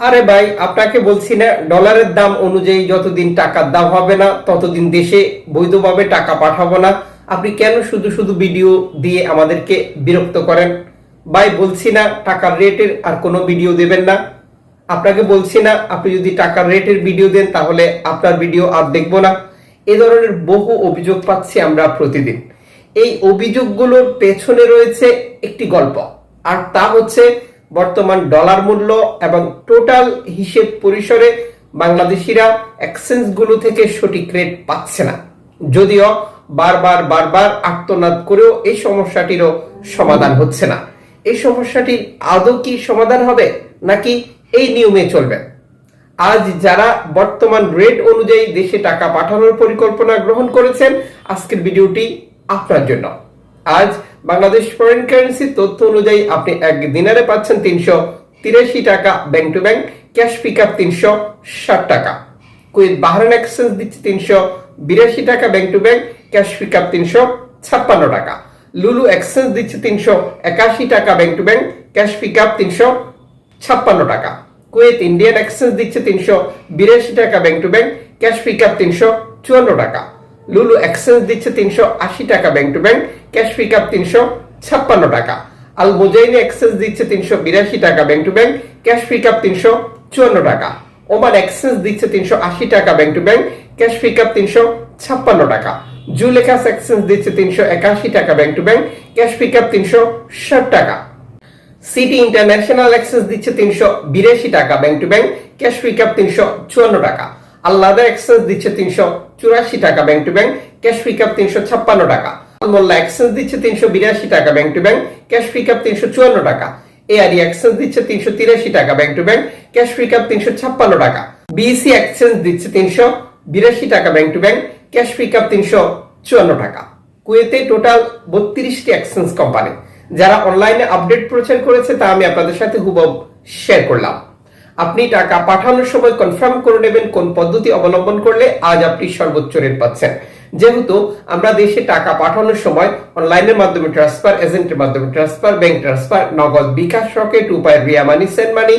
আরে ভাই, আপনাকে বলছি না ডলারের দাম অনুযায়ী যতদিন টাকার দাম হবে না, ততদিন দেশে বৈধভাবে টাকা পাঠাবো না। আপনি কেন শুধু শুধু ভিডিও দিয়ে আমাদেরকে বিরক্ত করেন? ভাই, বলছি না, টাকার রেটের আর কোনো ভিডিও দেবেন না। আপনাকে বলছি না, আপনি যদি টাকার রেটের ভিডিও দেন, তাহলে আপনার ভিডিও আর দেখব না। এ ধরনের বহু অভিযোগ পাচ্ছি আমরা প্রতিদিন। এই অভিযোগগুলোর পেছনে রয়েছে একটি গল্প, আর তা হচ্ছে বর্তমান ডলার মূল্য এবং টোটাল হিসেব পরিসরে বাংলাদেশিরা এক্সচেঞ্জগুলো থেকে সঠিক রেট পাচ্ছে না। যদিও বারবার বারবার আর্তনাদ করেও এই সমস্যাটিরও সমাধান হচ্ছে না। এই সমস্যাটির আদৌ কি সমাধান হবে নাকি এই নিয়মে চলবে? আজ যারা বর্তমান রেট অনুযায়ী দেশে টাকা পাঠানোর পরিকল্পনা গ্রহণ করেছেন, আজকের ভিডিওটি আপনার জন্য। আজ বাংলাদেশ ফরেন কারেন্সি তথ্য অনুযায়ী আপনি এক দিনারে পাচ্ছেন তিনশো তিরাশি টাকা bank to bank cash pick up তিনশো ষাট টাকা। কুয়েত বাহারান এক্সচেঞ্জ দিচ্ছে তিনশো বিরাশি টাকা bank to bank cash pick up তিনশো ছাপ্পান্ন টাকা। লুলু এক্সচেঞ্জ দিচ্ছে তিনশো একাশি টাকা bank to bank cash pick up তিনশো ছাপ্পান্ন টাকা। কুয়েত ইন্ডিয়ান এক্সচেঞ্জ দিচ্ছে তিনশো বিরাশি টাকা bank to bank cash pick up তিনশো চুয়ান্ন টাকা। লুলু এক্সচেঞ্জ দিচ্ছে তিনশো আশি টাকা bank to bank cash pick up তিনশো ছাপ্পান্ন টাকা। আল মোজাইনি এক্সচেঞ্জ দিচ্ছে তিনশো বিরাশি টাকা bank to bank cash pick up তিনশো চুয়ান্ন টাকা। ওমান এক্সচেঞ্জ দিচ্ছে তিনশো আশি টাকা bank to bank cash pick up তিনশো ছাপ্পান্ন টাকা। জুলেখাস এক্সচেঞ্জ দিচ্ছে তিনশো একাশি টাকা bank to bank cash pick up তিনশো ষাট টাকা। সিটি ইন্টারন্যাশনাল এক্সেস দিচ্ছে তিনশো বিরাশি টাকা bank to bank cash pick up তিনশো চুয়ান্ন টাকা। আল্লাদা এক্সেস দিচ্ছে তিনশো চুরাশি টাকা bank to bank cash pick up তিনশো ছাপ্পান্ন টাকা। মোল্লা এক্সেস দিচ্ছে তিনশো বিরাশি টাকা bank to bank cash pick up তিনশো চুয়ান্ন টাকা। এআরই এক্সেস দিচ্ছে তিনশো তিরাশি টাকা bank to bank cash pick up তিনশো ছাপ্পান্ন টাকা। বিএসি এক্সচেঞ্জ দিচ্ছে তিনশো বিরাশি টাকা bank to bank cash pick up তিনশো চুয়ান্ন টাকা। কুয়েতে টোটাল বত্রিশটি এক্সচেঞ্জ কোম্পানি যারা অনলাইনে আপডেট প্রচার করেছে তা আমি আপনাদের সাথে হুবব শেয়ার করলাম। আপনি টাকা পাঠানোর সময় কনফার্ম করে নেবেন কোন পদ্ধতি অবলম্বন করলে আজ আপনি সর্বোচ্চ রেট পাচ্ছেন। যেহেতু আমরা দেশে টাকা পাঠানোর সময় অনলাইনের মাধ্যমে ট্রান্সফার এজেন্টের মাধ্যমে transfer bank transfer Nagad bKash Rocket Upay Ria money send money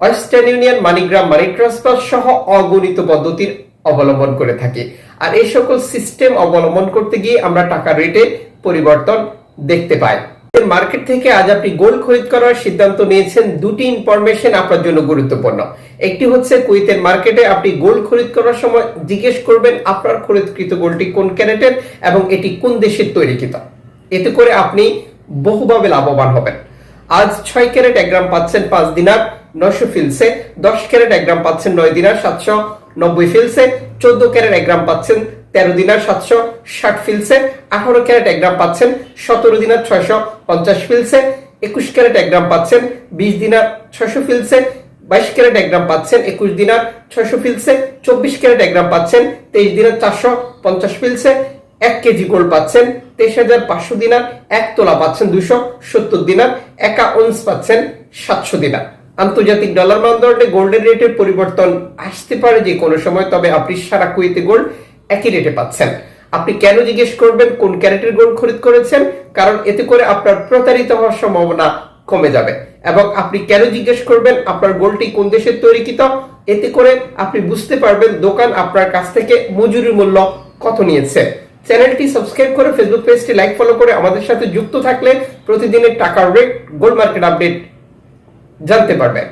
Western Union MoneyGram money transfer সহ অগণিত পদ্ধতির অবলম্বন করে থাকি। আর এই সকল সিস্টেম অবলম্বন করতে গিয়ে আমরা টাকা রেটে পরিবর্তন দেখতে পাই। মার্কেট থেকে আজ আপনি গোল্ড খরিদ করার সিদ্ধান্ত নিয়েছেন। দুটি ইনফরমেশন আপনার জন্য গুরুত্বপূর্ণ। একটি হচ্ছে কুইতের মার্কেটে আপনি গোল্ড খরিদ করার সময় জিজ্ঞেস করবেন, আপনার খরিদকৃত গোল্ডটি কোন ক্যারেটের এবং এটি কোন দেশের তৈরিকৃত? এতে করে আপনি বহুভাবে লাভবান হবেন। আজ ছয় ক্যারেট এক গ্রাম পাচ্ছেন পাঁচ দিনার নশো ফিলসে, দশ ক্যারেট এক গ্রাম পাচ্ছেন নয় দিনার সাতশো নব্বই ফিলসে, চোদ্দ ক্যারেট এক গ্রাম পাচ্ছেন তেরো দিনার সাতশো ষাট ফিলসে আঠারো ক্যারেট এক গ্রাম পাচ্ছেন, সতেরো দিনার ছয়শো পঞ্চাশ ফিলসে একুশ ক্যারেট এক গ্রাম পাচ্ছেন, বিশ দিনার ছয়শো ফিলসে বাইশ ক্যারেট এক গ্রাম পাচ্ছেন, একুশ দিনার ছয়শো ফিলসে চব্বিশ ক্যারেট এক গ্রাম পাচ্ছেন, তেইশ দিনার চারশো পঞ্চাশ ফিলসে এক কেজি গোল্ড পাচ্ছেন, তেইশ হাজার পাঁচশো দিনার এক তোলা পাচ্ছেন, দুশো সত্তর দিনার একা অন্স পাচ্ছেন, সাতশো দিনার। আন্তর্জাতিক ডলার মানদণ্ডে গোল্ডের রেটের পরিবর্তন আসতে পারে যে কোনো সময়, তবে আপনি সারা কুয়েতে গোল্ড একই রেটে পাচ্ছেন। আপনি কেন জিজ্ঞেস করবেন? কোন ক্যারেটের গোল্ড খরিদ করেছেন? কারণ এতে করে আপনার প্রতারিত হওয়ার সম্ভাবনা কমে যাবে। এবং আপনি কেন জিজ্ঞেস করবেন? আপনার গোল্ডটি কোন দেশের তৈরিকৃত? এতে করে আপনি বুঝতে পারবেন দোকান আপনার কাছ থেকে মজুরি মূল্য কত নিয়েছে। চ্যানেলটি সাবস্ক্রাইব করে ফেসবুক পেজটি লাইক ফলো করে আমাদের সাথে যুক্ত থাকলে প্রতিদিনের টাকার রেট গোল্ড মার্কেট আপডেট জানতে পারবেন।